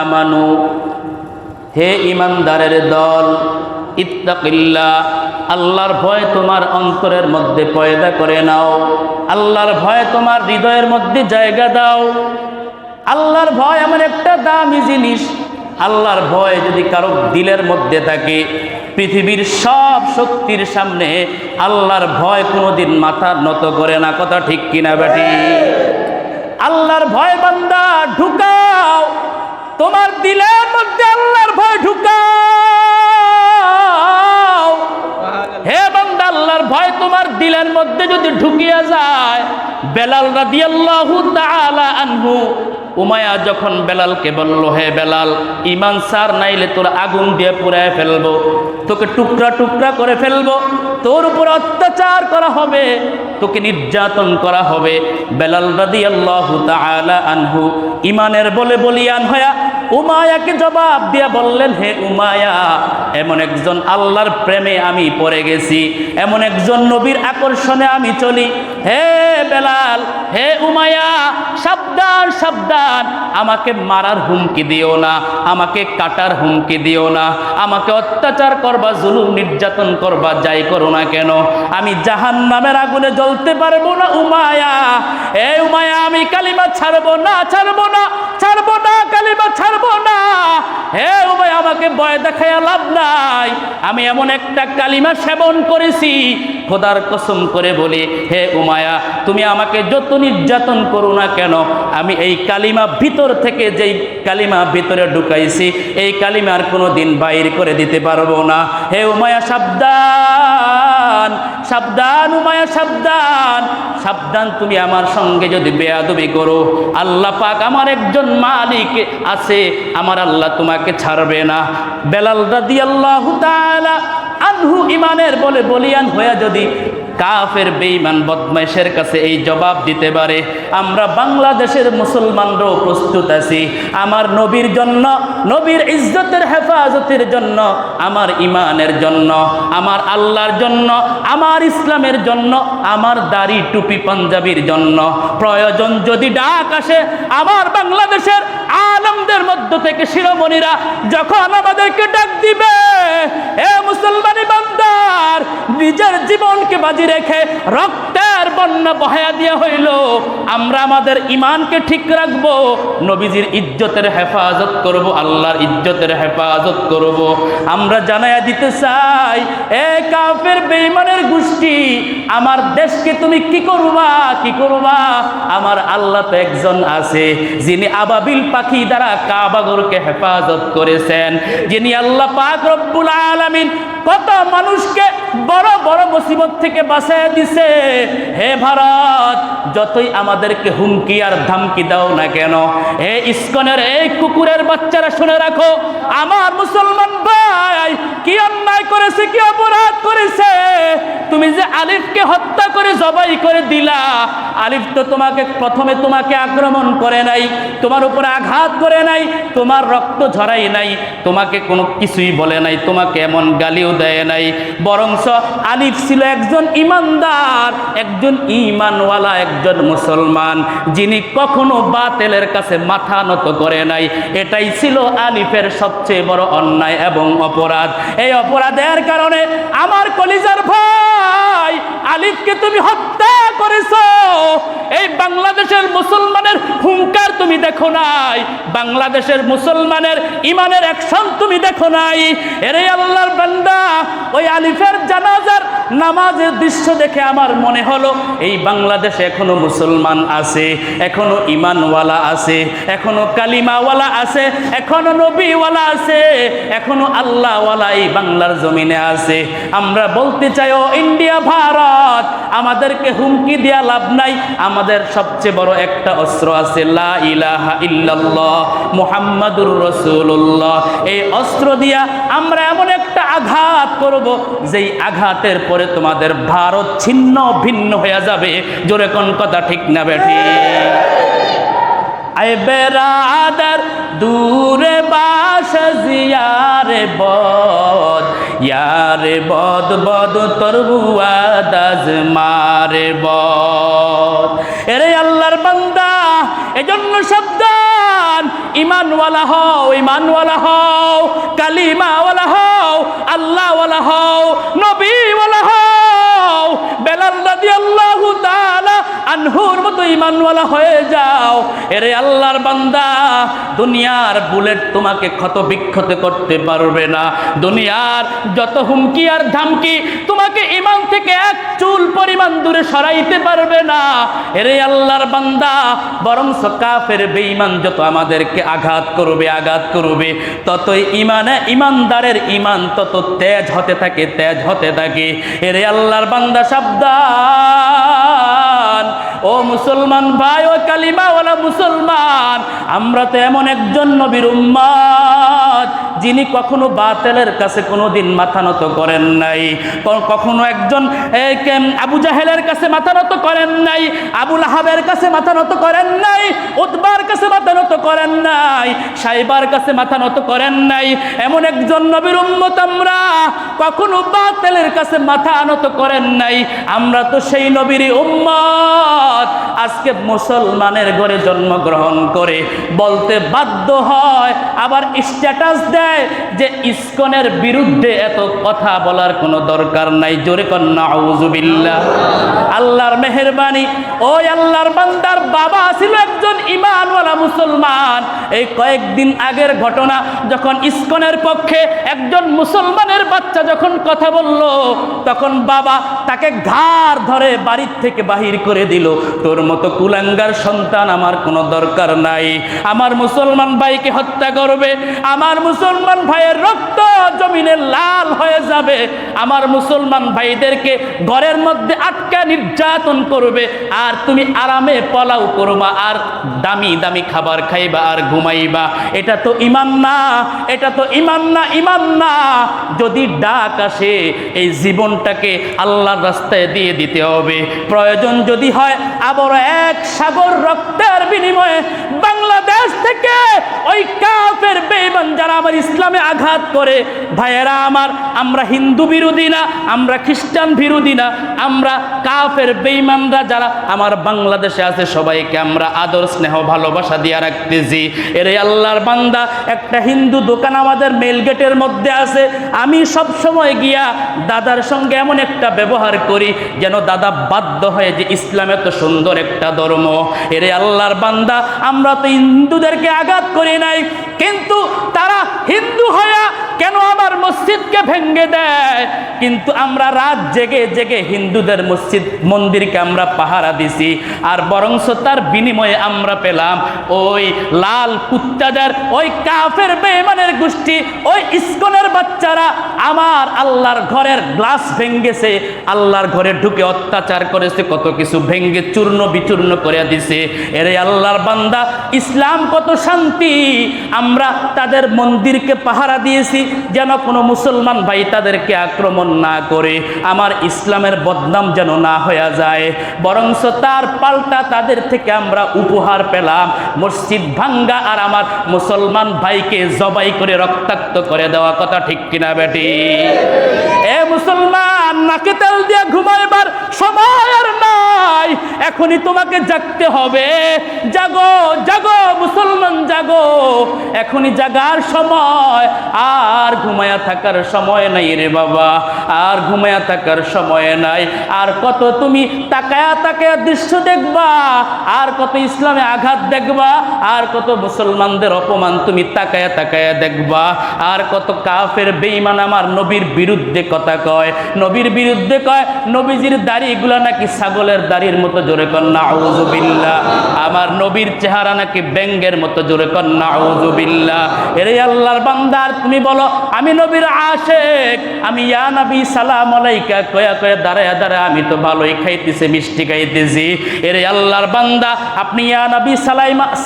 আমানু, হে ইমানদারের দল, ইত্তাকিল্লাহ, আল্লাহর ভয় তোমার অন্তরের মধ্যে পয়দা করে নাও, আল্লাহর ভয় তোমার হৃদয়ের মধ্যে জায়গা দাও। আল্লাহর ভয় এমন একটা দামি জিনিস, আল্লাহর ভয় যদি কারও দিলের মধ্যে থাকে, পৃথিবীর সব শক্তির সামনে আল্লাহর ভয় কোনোদিন মাথা নত করে না, কথা ঠিক কিনা বেটি? আল্লাহর ভয় বান্দা ঢুকাও। তোমার দিলের মধ্যে আল্লাহর ভয় ঢুকাও। ভয় তোমার দিলের মধ্যে যদি ঢুকিয়া যায়, বেলাল রাদিয়াল্লাহু তাআলা আনহু। উমায়া যখন বেলালকে বলল, হে বেলাল ইমান সার নাইলে তোর আগুন দিয়ে পুড়ায় ফেলব, তোকে টুকরা টুকরা করে ফেলব, তোর উপর অত্যাচার করা হবে, তোকে নির্যাতন করা হবে। বেলাল রাদিয়াল্লাহু তাআলা আনহু ইমানের বলে বলিয়ান হয়া উমায়াকে জবাব দিয়া বললেন, হে উমায়া, এমন একজন আল্লাহর প্রেমে আমি পড়ে গেছি, এমন একজন নবীর আকর্ষণে আমি চলি। হে বেলাল, হে উমায়া, সাবধান সাবধান, আমাকে মারার হুমকি দিও না, আমাকে কাটার হুমকি দিও না, আমাকে অত্যাচার করবা, জুলুম, নির্যাতন করবা, যাই করো না কেন, আমি জাহান নামের আগুনে জ্বলতে পারব না, উমায়া। এ উমায়া, আমি কালিমা ছাড়বো না ছাড়বো না ছাড়বো না, কালিমা ছাড়বো না। হে উমায়া আমাকে ভয় দেখাইয়া লাভ নাই। আমি এমন একটা কালিমা সেবন করেছি, খোদার কসম করে বলি, হে উমায়া তুমি আমাকে যত নির্যাতন করো না কেন, আমি এই কালিমা ভিতর থেকে যেই কালিমা ভিতরে ঢুকাইছি, এই কালিমা আর কোনো দিন বাইর করে দিতে পারব না। হে উমায়া সাবধান। সাবধান, উমায়া, সাবধান। সাবধান তুমি আমার সঙ্গে যদি বেয়াদবি করো, আল্লাহ পাক আমার একজন মালিক আছে, আমার আল্লাহ তোমাকে ছাড়বে না। বেলাল রাদিয়াল্লাহু তাআলা আনহু ইমানের বলে বলিয়ান হয়ে যদি কাফের বেঈমান বদমাইশের কাছে এই জবাব দিতে পারে। আমরা বাংলাদেশের মুসলমানরাও প্রস্তুত আছি। আমার নবীর জন্য, নবীর ইজ্জতের হেফাজতের জন্য, আমার ইমানের জন্য, আমার আল্লাহর জন্য, আমার ইসলামের জন্য, আমার দাড়ি টুপি পাঞ্জাবির জন্য। প্রয়োজন যদি ডাক আসে, আমার বাংলাদেশের আলমদের মধ্য থেকে শিরোমণিরা যখন আমাদেরকে ডাক দিবে, এ মুসলমানি বান্দার, নিজের জীবনকে বাজি রেখে রক্তের বন্যা বহায়া দিয়া হইল। আমরা আমাদের ইমানকে ঠিক রাখব, নবীজির ইজ্জতের হেফাজত করব, আল্লাহর ইজ্জতের হেফাজত করব। আমরা জানাইয়া দিতে চাই, এ কাফের বেঈমানের গোষ্ঠী, আমার দেশকে তুমি কি করবা কি করবা? আমার আল্লাহ তো একজন আছে, যিনি আবাবিল পাখি দ্বারা কাবাগরকে হেফাজত করেছেন। যিনি আল্লাহ পাক রব্বুল আলামিন কত মানুষকে বড় বড় মুসিবত থেকে বাঁচায় দিছে। হে ভারত, যতই আমাদেরকে হুমকি আর ধামকি দাও না কেন, হে ইস্কনের এই কুকুরের বাচ্চারা শুনে রাখো, আমার মুসলমান ভাই কি অন্যায় করেছে, কি অপরাধ করেছে? তুমি যে আলিফকে হত্যা করে জবাই করে দিলা, আলিফ তো তোমাকে প্রথমে তোমাকে আক্রমণ করে নাই, তোমার উপরে আঘাত করে নাই, তোমার রক্ত ঝরাই নাই, তোমাকে কোনো কিছুই বলে নাই, তোমাকে এমন গালিও দেয় নাই। বরংস আলিফ ছিল একজন ইমানদার, একজন ইমানওয়ালা একজন মুসলমান, যিনি কখনো বাতেলের কাছে মাথা নত করে নাই। এটাই ছিল আলিফের সবচেয়ে বড় অন্যায় এবং অপরাধ। এই অপরাধের কারণে আমার কলিজার ভাই আলিফকে তুমি হত্যা করেছ। এই বাংলাদেশের মুসলমানের হুঙ্কার তুমি দেখো নাই। বাংলাদেশের মুসলমানের ইমানের অ্যাকশন তুমি দেখো নাই। এরে আল্লাহর বান্দা, ওই আলিফের জানাজার নামাজের দৃশ্য দেখে আমার মনে হলো, এই বাংলাদেশে এখনও মুসলমান আছে, এখনও ইমানওয়ালা আছে, এখনও কালিমাওয়ালা আছে, এখনও নবীওয়ালা আছে, এখনও আল্লাহওয়ালা এই বাংলার জমিনে আছে। আমরা বলতে চাই, ও ইন্ডিয়া, ভারত, আমাদেরকে হুমকি দেওয়া লাভ নাই। আমাদের সবচেয়ে বড় একটা অস্ত্র আছে, লা ইলাহা ইল্লাল্লাহ মুহাম্মাদুর রাসূলুল্লাহ। এই অস্ত্র দিয়া আমরা এমন একটা আঘাত করব, যেই আঘাতের পরে তোমাদের ভারত ছিন্ন ভিন্ন হয়ে যাবে। জোরে কোন কথা ঠিক না বেঠি আয় বেরাদার, দূরে বাস, জিয়ারে বদ, ইয়ারে বদ বদ তোর বুয়াদাজ মারে বদ। এরে আল্লাহর বান্দা, এজন্য সাবধান। ইমানওয়ালা হও ইমানওয়ালা হও, কালিমাওয়ালা হও। আল্লাহওয়ালা হও নবীওয়ালা হও বেলাল রাদিয়াল্লাহু তাআলা আনহুর মতো ইমানওয়ালা হয়ে যাও। এরে আল্লাহর বান্দা, দুনিয়ার বুলেট তোমাকে ক্ষত বিক্ষত করতে পারবে না। দুনিয়ার যত হুমকি আর ধামকি তোমাকে ইমান থেকে এক চুল পরিমাণ দূরে সরাইতে পারবে না। এরে আল্লাহর বান্দা বরং কাফের বেঈমান যত আমাদেরকে আঘাত করবে আঘাত করবে, ততই ইমানে ইমানদারের ইমান তত তেজ হতে থাকে, তেজ হতে থাকে। এরে আল্লাহর বান্দা, সাবধান। ও মুসলমান ভাই ও কালিমা কালিমাওয়ালা মুসলমান আমরা তো এমন একজন নবীর উম্মাদ যিনি কখনো বাতেলের কাছে কোনোদিন মাথা নত করেন নাই। কখনো একজন আবু জাহেলের কাছে মাথা নত করেন নাই আবুল আহাবের কাছে মাথা নত করেন নাই, উতবার কাছে মাথা নত করেন নাই, সাইবার কাছে মাথা নত করেন নাই। এমন একজন নবীর উম্মত আমরা কখনো বাতেলের কাছে মাথা নত করেন নাই। আমরা তো সেই নবীর উম্মত। আজকে মুসলমানের ঘরে জন্মগ্রহণ করে বলতে বাধ্য হয়, আবার স্ট্যাটাস দেয় যে ইসকনের বিরুদ্ধে এত কথা বলার কোনো দরকার নাই। জোরে কন্যা আউজুবিল্লাহ আল্লাহর মেহরবানি। ওই আল্লাহর বান্দার বাবা ছিল একজন ইমানওয়ালা মুসলমান। এই কয়েকদিন আগের ঘটনা, যখন ইসকনের পক্ষে একজন মুসলমানের বাচ্চা যখন কথা বলল, তখন বাবা তাকে ঘাড় ধরে বাড়ির থেকে বাহির করে দিল। তোর মতো কুলাঙ্গার সন্তান আমার কোনো দরকার নাই। আমার মুসলমান ভাইকে হত্যা করবে। আমার মুসলমান ভাইয়ের রক্ত জমিনে লাল হয়ে যাবে। আমার মুসলমান ভাইদেরকে ঘরের মধ্যে আটকা নির্যাতন করবে। আর তুমি আরামে পলাও করবা আর দামি দামি খাবার খাইবা আর ঘুমাইবা। এটা তো ইমান না, এটা তো ইমান না ইমান না। যদি ডাক আসে, এই জীবনটাকে আল্লাহর রাস্তায় দিয়ে দিতে হবে। প্রয়োজন যদি হয় আবার এক সাগর রক্তের বিনিময়ে বাংলাদেশ থেকে ওই কাফের বেঈমান যারা আমার ইসলামে আঘাত করে, ভাইয়েরা আমার, আমরা হিন্দু বিরোধী না, আমরা খ্রিস্টান বিরোধী না, আমরা কাফের বেঈমানরা যারা, আমার বাংলাদেশে আছে, সবাইকে আমরা আদর, স্নেহ, ভালোবাসা দিয়ে রাখতেছি। এরে আল্লাহর বান্দা, একটা হিন্দু দোকান আমাদের মেল গেটের মধ্যে আছে। আমি সব সময় গিয়া দাদার সঙ্গে এমন একটা ব্যবহার করি, যেন দাদা বাধ্য হয় যে ইসলাম এত সুন্দর একটা ধর্ম। এরে আল্লাহর বান্দা, আমরা তো হিন্দুদেরকে আঘাত করি নাই, কিন্তু তারা হিন্দু হয়ে কেন আমার মসজিদকে ভেঙ্গে দেয়? কিন্তু আমরা রাত জেগে জেগে হিন্দুদের মসজিদ মন্দিরকে আমরা পাহারা দিছি, আর বরংস তার বিনিময়ে আমরা পেলাম ওই লাল কুত্তাদের, ওই কাফের বেমানের গোষ্ঠী, ওই ইস্কনের বাচ্চারা আমার আল্লাহর ঘরের গ্লাস ভেঙ্গেছে আল্লাহর ঘরে ঢুকে অত্যাচার করেছে, কত কিছু ভেঙ্গে চূর্ণ বিচূর্ণ করে দিছে। এরে আল্লাহর বান্দা, ইসলাম কত শান্তি? আমরা তাদের মন্দিরকে পাহারা দিয়েছি, যেন কোনো মুসলমান ভাই তাদেরকে আক্রমণ না করে আমার ইসলামের বদনাম যেন না হয়ে যায়। বরংস তার পাল্টা তাদের থেকে আমরা উপহার পেলাম। মসজিদ ভাঙ্গা আর আমার মুসলমান ভাইকে জবাই করে রক্তাক্ত করে দেওয়া কথা ঠিক কিনা বেটি? এ মুসলমান, নাকে তেল দিয়ে ঘুমাইবার সময় নাই। এখনই তোমাকে জাগতে হবে। জাগো জাগো, মুসলমান জাগো। এখনই জাগার সময়। আর ঘুমায়া থাকার সময় নাই রে বাবা। আর ঘুমায়া থাকার সময় নাই। আর কত তুমি তাকায়া তাকায়া দৃশ্য দেখবা, আর কত ইসলামে আঘাত দেখবা, আর কত মুসলমানদের অপমান তুমি তাকায়া তাকায়া দেখবা, আর কত কাফের বেঈমান আমার নবীর বিরুদ্ধে কথা কয়। নবীর বিরুদ্ধে কয়, নবীজির দাড়িগুলা নাকি ছাগলের দাড়ির মতো জোরে কর নাউজুবিল্লাহ আমার নবীর চেহারা নাকি ব্যাঙ্গের মতো জোরে কর নাউজুবিল্লাহ এরে আল্লাহর বান্দার তুমি বলো, আমি নবীর আশেক, আমি ইয়া নবী সালাম আলাইকা, কয়া কয়া দাঁড়ায় দাঁড়ায় আমি তো ভালোই খাইতেছি, মিষ্টি খাইতেছি। আল্লাহর বান্দা, আপনি ইয়া নবী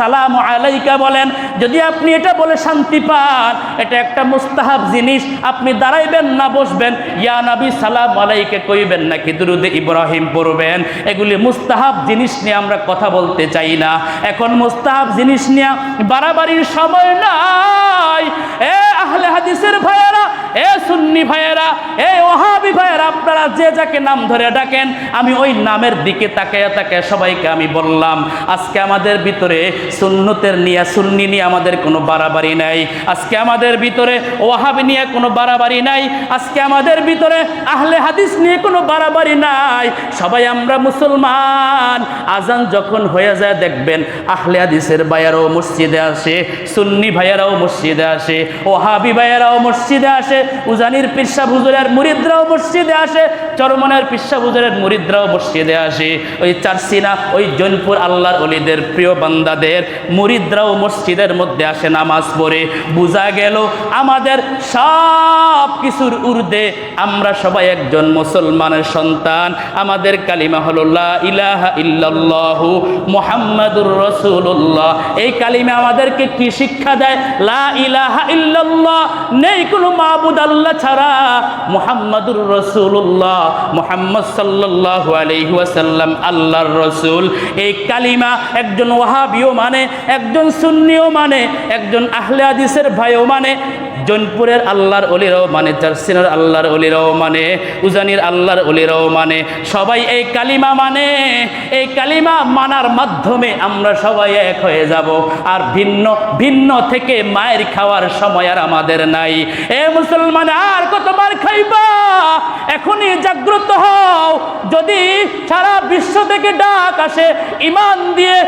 সালাম আলাইকা বলেন, যদি আপনি এটা বলে শান্তি পান, এটা একটা মুস্তাহাব জিনিস, আপনি দাঁড়াইবেন না, বসবেন। ইয়া নবী সালাম আলাইকে কইবেন নাকি, দুরুদে ইব্রাহিম পড়বেন? এগুলি মুস্তাহাব জিনিস নিয়ে আমরা কথা বলতে চাই না। এখন মুস্তাহাব জিনিস নিয়ে বাড়াবাড়ির সময় নাই। এ আহলে হাদিসের ভাইয়েরা এ সুন্নি ভাইয়েরা, এ ওহাবি ভাইয়েরা, আপনারা যে যাকে নাম ধরে ডাকেন, আমি ওই নামের দিকে তাকায় তাকায় সবাইকে আমি বললাম, আজকে আমাদের ভিতরে সুন্নতের নিয়ে, সুন্নি নিয়ে আমাদের কোনো বাড়াবাড়ি নাই। আজকে আমাদের ভিতরে ওয়াহাবি নিয়ে কোনো বাড়াবাড়ি নাই। আজকে আমাদের ভিতরে আহলে হাদিস নিয়ে কোনো বাড়াবাড়ি নাই। সবাই আমরা মুসলমান। আজান যখন হয়ে যায়, দেখবেন আহলে হাদিসের ভাইয়ারাও মসজিদে আসে, সুন্নি ভাইয়ারাও মসজিদে আসে, ওহাবি ভাইয়ারাও মসজিদে আসে উজানির পিসা হুজুরের মুরিদরাও মসজিদে আসে চরমনের পিসা হুজুরের মুরিদরাও মসজিদে আসে ওই চারসিনা, ওই জৈনপুর আল্লাহর অলিদের প্রিয় বান্দাদের মুরিদরাও মসজিদের মধ্যে আসে নামাজ পড়ে। বোঝা গেল আমাদের সব কিছুর ঊর্ধ্বে আমরা সবাই একজন মুসলমানের সন্তান। আমাদের কালিমা হলো ইলাহা ইল্লাল্লাহু মুহাম্মাদুর রাসূলুল্লাহ। এই কালিমা আমাদেরকে কি শিক্ষা দেয়? লা ইলাহা ইল্লাল্লাহ, নেই কোনো মাবুদ আল্লাহ ছাড়া মোহাম্মদুর রাসূলুল্লাহ। মুহাম্মদ সাল্লাহ আলাইহি ওয়াসাল্লাম, আল্লাহর রসুল। এই কালিমা একজন ওয়াহাবিও মানে একজন সুন্নিও মানে একজন আহলে হাদিসের ভাইও মানে জৈনপুরের আল্লাহর অলিরাও মানে চারসিনার আল্লাহর অলিরাও মানে উজানির আল্লাহর অলিরাও মানে সবাই এই কালিমা মানে। এই কালিমা মানার মাধ্যমে আমরা সবাই এক হয়ে যাব। আর ভিন্ন ভিন্ন থেকে মায়ের খাওয়ার সময় আর আমাদের নাই। এ মুসলমান, আর কতবার খাইবা? এখনই জাগ্রত হও। যদি সারা বিশ্ব থেকে ডাক আসে, ইমান দিয়ে,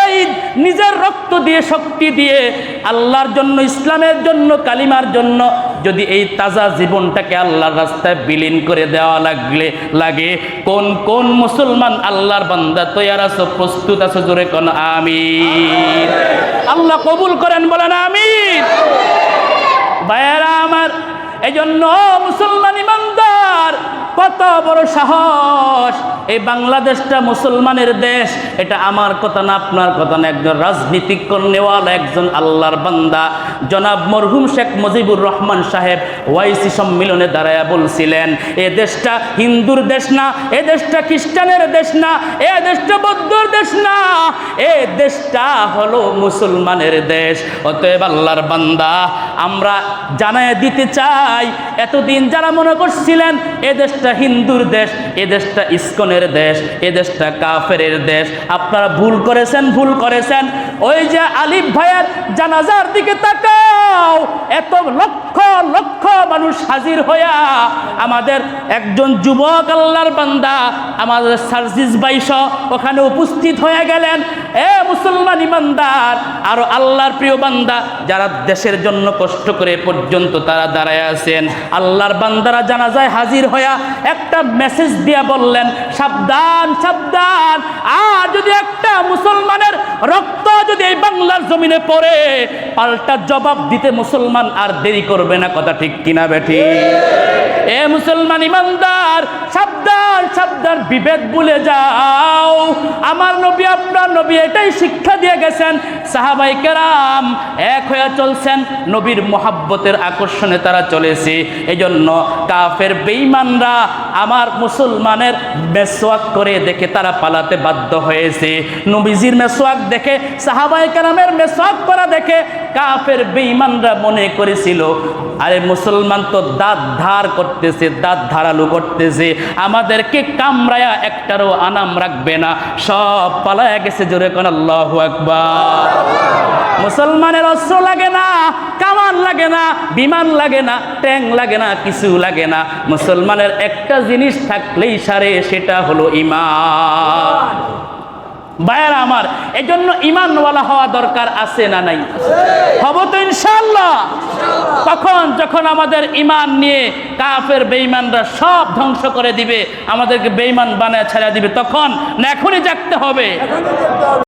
এই নিজের রক্ত দিয়ে, শক্তি দিয়ে, আল্লাহর জন্য, ইসলামের জন্য কালিমার জন্য যদি এই তাজা জীবনটাকে আল্লাহর রাস্তায় বিলীন করে দেওয়া লাগলে, লাগে, কোন কোন মুসলমান আল্লাহর বান্দা তৈয়ার আছো, প্রস্তুত আছো, জোরে কোন আমি আল্লাহ কবুল করেন, বলেন আমি ভাইয়েরা আমার এই জন্য মুসলমান ইমানদার কত বড় সাহস। এই বাংলাদেশটা মুসলমানের দেশ। এটা আমার কথা না, আপনার কথা না। একজন রাজনীতিক নেওয়ালা একজন আল্লাহর বান্দা। জনাব মরহুম শেখ মুজিবুর রহমান সাহেব ওয়াইসি সম্মিলনে দাঁড়ায়া বলছিলেন, এ দেশটা হিন্দুর দেশ না, এ দেশটা খ্রিস্টানের দেশ না, এ দেশটা বৌদ্ধর দেশ না, এ দেশটা হলো মুসলমানের দেশ। অতএব আল্লাহর বান্দা, আমরা জানায় দিতে চাই, এতদিন যারা মনে করছিলেন, এ দেশটা হিন্দুর দেশ, এ দেশটা ইস্কনের দেশ, এ দেশটা কাফেরের দেশ। আপনারা ভুল করেছেন ভুল করেছেন। ওই যে আলিফ ভাইয়ের জানাজার দিকে তাকাও। এত লক্ষ লক্ষ লক্ষ মানুষ হাজির হইয়া আমাদের একজন যুবক আল্লাহর বান্দা আমাদের সার্জিস বাইশ ওখানে উপস্থিত হয়ে গেলেন। এ মুসলমান ইমানদার, আরও আল্লাহর প্রিয় বান্দা, যারা দেশের জন্য কষ্ট করে পর্যন্ত তারা দাঁড়ায় আছেন। আল্লাহর বান্দারা জানা যায় হাজির হইয়া একটা মেসেজ দিয়া বললেন, সাবধান সাবধান, আর যদি একটা মুসলমানের রক্ত যদি এই বাংলার জমিনে পড়ে, পাল্টা জবাব দিতে মুসলমান আর দেরি করবে না কথা ঠিক কিনা বেঠি? এ মুসলমান ইমানদার, সাবধান সাবধান বিভেদ ভুলে যাও। আমার নবী, আপনার নবী এটাই শিক্ষা দিয়ে গেছেন। সাহাবাই কেরাম এক হয়ে চলছেন, নবীর মোহাব্বতের আকর্ষণে তারা চলেছে। এই জন্য কাফের বেঈমানরা আমার মুসলমানের মেসোয়াক করে দেখে তারা পালাতে বাধ্য হয়েছে। নবীজির মেসোয়াক দেখে সাহাবাই কেরামের মেসোয়াক করা দেখে কাফের বেঈমানরা মনে করেছিল, আরে মুসলমান তো দাঁত ধার করতেছে, দাঁত ধারালু করতেছে, আমাদেরকে কামড়ায়া একটারও আনাম রাখবে না। সব পালায় গেছে জোরে কোন, আল্লাহ আকবার। মুসলমানের অস্ত্র লাগে না। লাগে না, বিমান লাগে না, ট্যাং লাগে না, কিছু লাগে না। মুসলমানের একটা জিনিস থাকলেই সারে, সেটা হলো ইমান। বায়ারা আমার জন্য ইমানওয়ালা হওয়া দরকার আছে না নাই? হব তো ইনশাল্লাহ তখন যখন আমাদের ইমান নিয়ে কাফের বেঈমানরা সব ধ্বংস করে দিবে, আমাদেরকে বেইমান বানায় ছেড়ে দিবে, তখন এখনই জাগতে হবে।